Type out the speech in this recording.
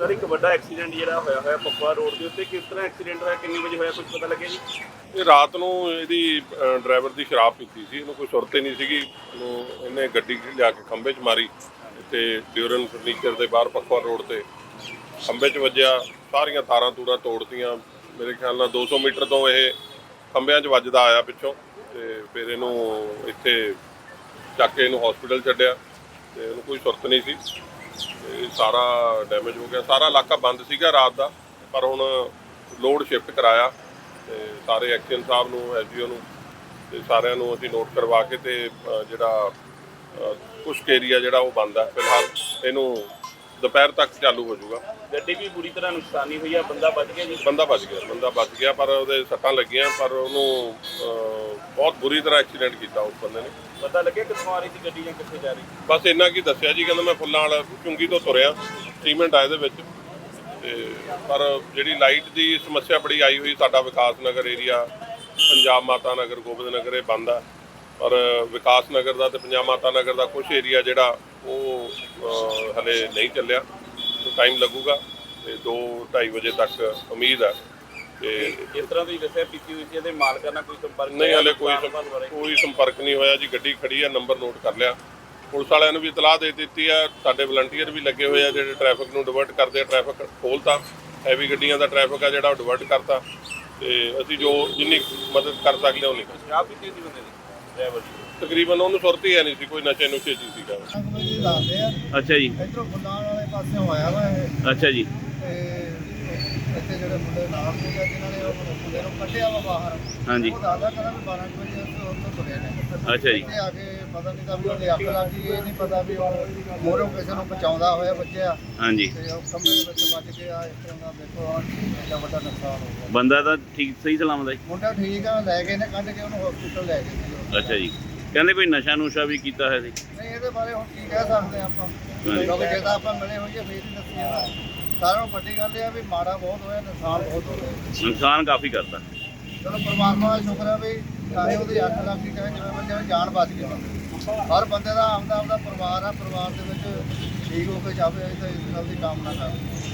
Sir, ਇੱਕ ਵੱਡਾ accident ਜਿਹੜਾ ਹੋਇਆ ਹੋਇਆ ਪੱਪਾ ਰੋਡ ਦੇ ਉੱਤੇ, ਕਿਸ ਤਰ੍ਹਾਂ ਐਕਸੀਡੈਂਟ ਹੋਇਆ, ਕਿੰਨੇ ਵਜੇ ਹੋਇਆ ਕੁਝ ਪਤਾ ਲੱਗਿਆ ਜੀ? ਇਹ ਰਾਤ ਨੂੰ ਇਹਦੀ ਡਰਾਈਵਰ ਦੀ ਸ਼ਰਾਬ ਪੀਤੀ ਸੀ ਇਹਨੂੰ ਕੋਈ ਸੁਰਤ ਹੀ ਨਹੀਂ ਸੀਗੀ। ਇਹਨੂੰ ਇਹਨੇ ਗੱਡੀ ਲਿਆ ਕੇ ਖੰਭੇ 'ਚ ਮਾਰੀ ਤੇ ਡਿਊਰਨ ਫਰਨੀਚਰ ਦੇ ਬਾਹਰ ਪੱਕਵਾ ਰੋਡ ਤੇ ਖੰਭੇ 'ਚ ਵੱਜਿਆ, ਸਾਰੀਆਂ ਤਾਰਾਂ ਤੂਰਾਂ ਤੋੜਤੀਆਂ। ਮੇਰੇ ਖਿਆਲ ਨਾਲ 200 ਮੀਟਰ ਤੋਂ ਇਹ ਖੰਭਿਆਂ 'ਚ ਵੱਜਦਾ ਆਇਆ ਪਿੱਛੋਂ ਤੇ ਫਿਰ ਇਹਨੂੰ ਇੱਥੇ ਚੱਕ ਕੇ ਇਹਨੂੰ ਹਸਪੀਟਲ ਛੱਡਿਆ ਤੇ ਇਹਨੂੰ ਕੋਈ ਸੁਰਤ ਨਹੀਂ ਸੀ। ਤੇ ਸਾਰਾ ਡੈਮੇਜ ਹੋ ਗਿਆ। ਸਾਰਾ ਇਲਾਕਾ ਬੰਦ ਸੀਗਾ ਰਾਤ ਦਾ ਪਰ ਹੁਣ ਲੋਡ ਸ਼ਿਫਟ ਕਰਾਇਆ ਤੇ ਸਾਰੇ ਐਕਸ਼ਨ ਸਾਹਿਬ ਨੂੰ ਐਸਡੀਓ ਨੂੰ ਤੇ ਸਾਰਿਆਂ ਨੂੰ ਅਸੀਂ ਨੋਟ ਕਰਵਾ ਕੇ ਤੇ ਜਿਹੜਾ ਕੁਝ ਏਰੀਆ ਜਿਹੜਾ ਉਹ ਬੰਦ ਹੈ ਫਿਲਹਾਲ ਇਹਨੂੰ ਦੁਪਹਿਰ ਤੱਕ ਚਾਲੂ ਹੋ ਜਾਊਗਾ। ਗੱਡੀ ਵੀ ਬੁਰੀ ਤਰ੍ਹਾਂ ਨੁਕਸਾਨੀ ਹੋਈ ਆ ਬੰਦਾ ਬਚ ਗਿਆ ਜੀ? ਬੰਦਾ ਬਚ ਗਿਆ ਬੰਦਾ ਬਚ ਗਿਆ ਪਰ ਉਹਦੇ ਸੱਟਾਂ ਲੱਗੀਆਂ ਪਰ ਉਹਨੂੰ ਬਹੁਤ ਬੁਰੀ ਤਰ੍ਹਾਂ ਐਕਸੀਡੈਂਟ ਕੀਤਾ ਉਸ ਬੰਦੇ ਨੇ। ਪਤਾ ਲੱਗਿਆ ਕਿੱਥੋਂ ਆ ਰਹੀ ਸੀ ਗੱਡੀ ਜਾਂ ਕਿੱਥੇ ਜਾ ਰਹੀ? ਬਸ ਇੰਨਾ ਕੀ ਦੱਸਿਆ ਜੀ ਕਹਿੰਦਾ ਮੈਂ ਫੁੱਲਾਂ ਵਾਲਾ ਚੁੰਗੀ ਤੋਂ ਤੁਰਿਆ ਸੀਮੈਂਟ ਆ ਇਹਦੇ ਵਿੱਚ। ਤੇ ਪਰ ਜਿਹੜੀ ਲਾਈਟ ਦੀ ਸਮੱਸਿਆ ਬੜੀ ਆਈ ਹੋਈ ਸਾਡਾ ਵਿਕਾਸ ਨਗਰ ਏਰੀਆ ਪੰਜਾਬ ਮਾਤਾ ਨਗਰ ਗੋਬਿੰਦ ਨਗਰ ਇਹ ਬੰਦ ਆ। ਪਰ ਵਿਕਾਸ ਨਗਰ ਦਾ ਤੇ ਪੰਜਾਬ ਮਾਤਾ ਨਗਰ ਦਾ ਕੁਝ ਏਰੀਆ ਜਿਹੜਾ ਉਹ ਅਹ, ਹਲੇ ਨਹੀਂ ਚੱਲਿਆ। ਟਾਈਮ ਲੱਗੂਗਾ ਤੇ 2:30 ਵਜੇ ਤੱਕ ਉਮੀਦ ਹੈ ਤੇ ਜਿਸ ਤਰ੍ਹਾਂ ਤੁਸੀਂ ਦੱਸਿਆ ਪੀਤੀ ਹੋਈ ਸੀ ਇਹਦੇ ਮਾਲਕਾਂ ਨਾਲ ਕੋਈ ਸੰਪਰਕ ਨਹੀਂ ਹਲੇ ਕੋਈ? ਕੋਈ ਸੰਪਰਕ ਨਹੀਂ ਹੋਇਆ ਜੀ ਗੱਡੀ ਖੜੀ ਆ ਨੰਬਰ ਨੋਟ ਕਰ ਲਿਆ। ਪੁਲਿਸ ਵਾਲਿਆਂ ਨੂੰ ਵੀ ਇਤਲਾਹ ਦੇ ਦਿੱਤੀ ਆ ਸਾਡੇ ਵਲੰਟੀਅਰ ਵੀ ਲੱਗੇ ਹੋਏ ਆ ਜਿਹੜੇ ਟ੍ਰੈਫਿਕ ਨੂੰ ਡਿਵਰਟ ਕਰਦੇ ਆ ਟ੍ਰੈਫਿਕ ਖੋਲਤਾ। ਹੈਵੀ ਗੱਡੀਆਂ ਦਾ ਟ੍ਰੈਫਿਕ ਆ ਜਿਹੜਾ ਉਹ ਡਿਵਰਟ ਕਰਤਾ। ਤੇ ਅਸੀਂ ਜੋ ਜਿੰਨੀ ਮਦਦ ਕਰ ਸਕਦੇ ਹਾਂ ਉਨੀ ਕਰ ਸ਼ਰਾਬ ਪੀਤੀ ਸੀ ਬੰਦੇ ਦੀ ਡਰਾਈਵਰ ਦੀ ਤਕਰੀਬਨ ਉਹਨੂੰ ਸੁਰਤ ਹੀ ਨਹੀਂ ਸੀ ਕੋਈ ਨਸ਼ੇ ਸੀਗਾ ਜੀ ਆ ਅੱਛਾ ਜੀ। ਇਧਰੋਂ ਫੁੱਲਾਂ ਵਾਲੇ ਪਾਸਿਓਂ ਆਇਆ ਵਾ ਇਹ। ਅੱਛਾ ਜੀ। ਤੇ ਇੱਥੇ ਜਿਹੜੇ ਮੁੰਡੇ ਨਾਲ ਸੀਗਾ ਜਿਨ੍ਹਾਂ ਨੇ ਉਹ ਮੁੰਡੇ ਨੂੰ ਕੱਢਿਆ ਵਾ ਬਾਹਰ ਹਾਂਜੀ। ਉਹ ਦੱਸਦਾ ਕਹਿੰਦਾ ਵੀ 12 ਕੁ ਵਜੇ ਉੱਥੋਂ ਉੱਥੋਂ ਤੁਰੇ ਨੇ। ਅੱਛਾ ਜੀ। ਇੱਥੇ ਆ ਕੇ ਪਤਾ ਨਹੀਂ ਤਾਂ ਵੀ ਉਹਦੀ ਅੱਖ ਲੱਗ ਗਈ ਇਹ ਨਹੀਂ ਪਤਾ ਵੀ ਉਹ ਮੋਰੋਂ ਕਿਸੇ ਨੂੰ ਬਚਾਉਂਦਾ ਹੋਇਆ ਬੱਚਿਆ। ਹਾਂਜੀ। ਤੇ ਉਹ ਕੰਬੇ ਦੇ ਵਿੱਚ ਵੱਜ ਕੇ ਆ ਇਸ ਤਰ੍ਹਾਂ ਦਾ ਦੇਖੋ ਆ ਐਡਾ ਵੱਡਾ ਨੁਕਸਾਨ ਹੋ ਗਿਆ। ਬੰਦਾ ਤਾਂ ਠੀਕ ਸਹੀ ਸਲਾਮਤ ਹੈ ਮੁੰਡਾ ਠੀਕ ਆ ਲੈ ਗਏ ਨੇ ਕੱਢ ਕੇ ਉਹਨੂੰ ਹਸਪੀਟਲ ਲੈ ਗਏ ਸੀ। ਅੱਛਾ ਜੀ। ਕਹਿੰਦੇ ਕੋਈ ਨਸ਼ਾ ਨੁਸ਼ਾ ਵੀ ਕੀਤਾ ਹੋਇਆ ਸੀ ਨਹੀਂ ਇਹਦੇ ਬਾਰੇ ਹੁਣ ਕੀ ਕਹਿ ਸਕਦੇ ਆਪਾਂ? ਕਿਉਂਕਿ ਜੇ ਤਾਂ ਆਪਾਂ ਮਿਲੇ ਹੋਈਏ ਫੇਰ ਹੀ ਦੱਸੀਏ ਨਾ ਸਾਰਿਆਂ ਨੂੰ ਵੱਡੀ ਗੱਲ ਇਹ ਆ ਵੀ ਮਾੜਾ ਬਹੁਤ ਹੋਇਆ ਨੁਕਸਾਨ ਬਹੁਤ ਹੋਇਆ। ਨੁਕਸਾਨ ਕਾਫੀ ਕਰਤਾ। ਚਲੋ ਪਰਮਾਤਮਾ ਦਾ ਸ਼ੁਕਰ ਹੈ ਵੀ ਚਾਹੇ ਉਹਦੀ ਅੱਖ ਲੱਗ ਗਈ ਚਾਹੇ ਜਿਵੇਂ ਬੰਦੇ ਦੀ ਜਾਨ ਬਚ ਗਈ ਹਰ ਬੰਦੇ ਦਾ ਆਪਦਾ ਆਪਦਾ ਪਰਿਵਾਰ ਆ ਪਰਿਵਾਰ ਦੇ ਵਿੱਚ ਠੀਕ ਹੋ ਕੇ ਜਾਵੇ ਤੇ ਇਸ ਗੱਲ ਦੀ ਕਾਮਨਾ ਕਰਦੇ